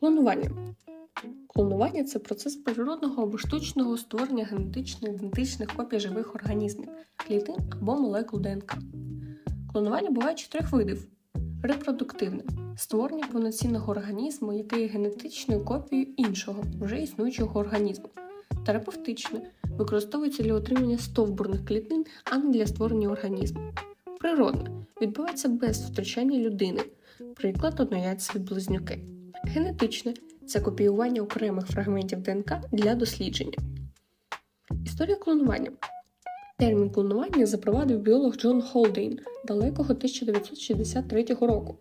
Клонування. Клонування це процес природного або штучного створення генетично ідентичних копій живих організмів, клітин або молекул ДНК. Клонування буває чотирьох видів: репродуктивне створення повноцінного організму, який є генетичною копією іншого, вже існуючого організму. Терапевтичне використовується для отримання стовбурних клітин, а не для створення організму. Природне відбувається без втручання людини, приклад однояйцеві близнюки. Генетичне це копіювання окремих фрагментів ДНК для дослідження. Історія клонування. Термін клонування запровадив біолог Джон Холдейн далекого 1963 року.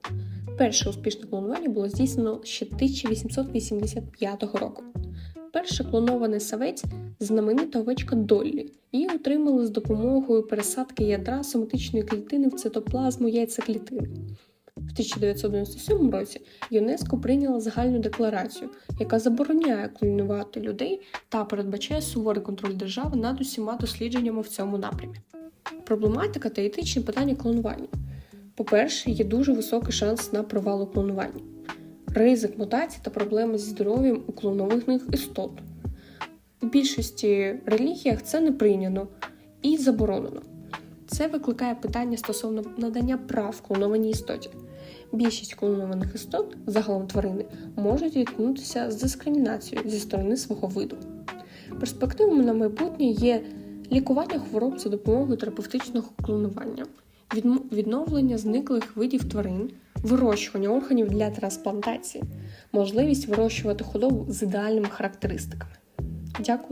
Перше успішне клонування було здійснено ще 1885 року. Перший клонований савець знаменита овечка Доллі. Її отримали з допомогою пересадки ядра соматичної клітини в цитоплазму яйцеклітини. В 1997 році ЮНЕСКО прийняла загальну декларацію, яка забороняє клонувати людей та передбачає суворий контроль держави над усіма дослідженнями в цьому напрямі. Проблематика та етичні питання клонування. По-перше, є дуже високий шанс на провал у клонуванні, ризик мутацій та проблеми зі здоров'ям у клонованих істот. У більшості релігіях це не прийнято і заборонено. Це викликає питання стосовно надання прав клонованій істоті. Більшість клонованих істот, загалом тварини, можуть зіткнутися з дискримінацією зі сторони свого виду. Перспективами на майбутнє є лікування хвороб за допомогою терапевтичного клонування, відновлення зниклих видів тварин, вирощування органів для трансплантації, можливість вирощувати худобу з ідеальними характеристиками. Дякую.